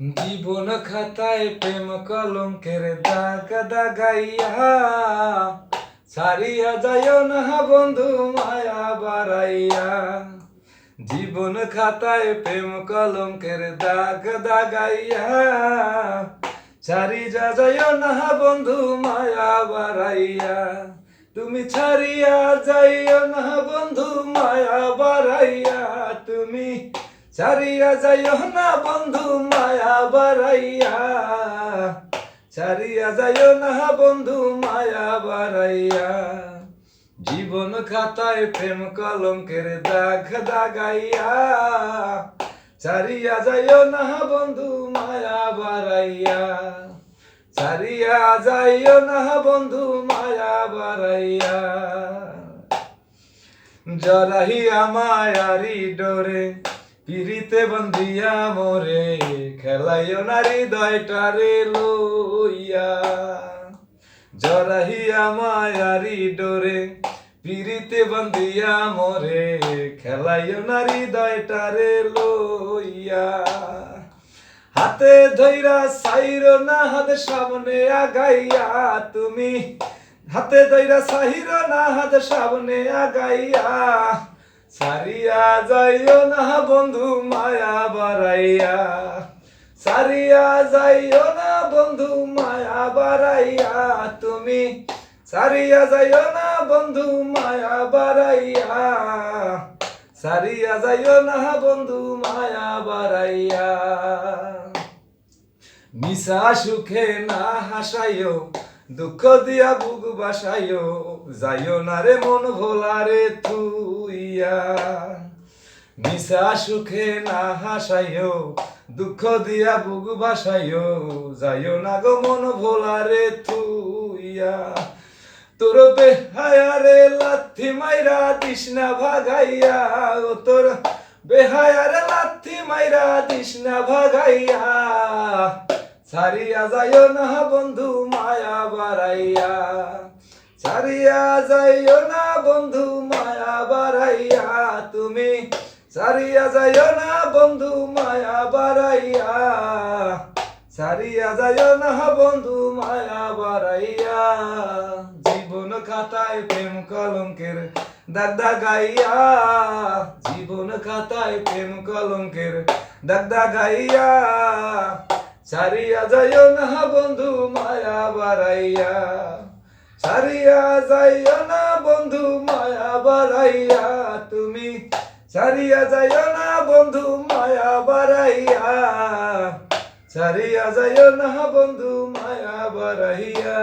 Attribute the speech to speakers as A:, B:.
A: জীবন খাতায় প্রেম কলঙ্কের দাগ দাগাইয়া। সারিয়া যায় না বন্ধু, মায়া বাড়াইয়া। জীবন খাতায় প্রেম কলঙ্কের দাগ দাগাইয়া। ছাড়িয়া যায় না বন্ধু, মায়া বাড়াইয়া। তুমি ছাড়িয়া যাইও না বন্ধু ছাড়িয়া যাইও না বন্ধু মায়া বাড়াইয়া। ছাড়িয়া যাইও না বন্ধু মায়া বাড়াইয়া। জীবন খাতায় প্রেম কলঙ্কের দাগ দাগাইয়া। ছাড়িয়া যাইও না বন্ধু মায়া বাড়াইয়া। ছাড়িয়া যাইও না বন্ধু মায়া বাড়াইয়া। জরাহিয়া মায়ারি ডোরে পিরিতে বন্দিয়া মোরে, খেলাইও নারী দয়টারে লইয়া। জরাহিয়া মায়ারি ডোরে পিরিতে বন্দিয়া মোরে, খেলাইও নারী দয়টারে লইয়া। হাতে ধইরা সাইর না হাত, সামনে আগাইয়া তুমি। হাতে ধইরা সাহির না হাত, সামনে আগাইয়া সারিয়া যাইও না বন্ধু, মায়া বাড়াইয়া। সারিয়া যাইও না বন্ধু, মায়া বাড়াইয়া। তুমি সারিয়া যাইও না বন্ধু, মায়া বাড়াইয়া। সারিয়া যাইও না বন্ধু, মায়া বাড়াইয়া। মিশা সুখে না হাসাইও দুঃখ দিয়া বুক বাসাইও, যাইও না রে মন ভোলা রে তুইয়া মিশা সুখে না হাসাইও, দুঃখ দিয়া বুক বাসাইও, যাইও না গো মন ভোলা রে তুইয়া তোর বেহায়ারে লাথি মাইরা দিসনা ভাগাইয়া ও তোর বেহায়ারে লাথি মাইরা দিসনা ভাগাইয়া। সারিয়া যাইও না বন্ধু মায়া বাড়াইয়া। সারিয়া যাইও না বন্ধু মায়া বাড়াইয়া। তুমি সারিয়া যাইও না বন্ধু মায়া বাড়াইয়া। সারিয়া যাইও না বন্ধু মায়া বাড়াইয়া। জীবন খাতায় প্রেম কলঙ্কের দাগ দাগাইয়া জীবন খাতায় প্রেম কলঙ্কের দাগ দাগাইয়া সারিয়া যাইও না বন্ধু মায়া বাড়াইয়া। সারিয়া যাইও না বন্ধু মায়া বাড়াইয়া। তুমি সারিয়া যাইও না বন্ধু মায়া বাড়াইয়া। সারিয়া যাইও না বন্ধু মায়া বাড়াইয়া।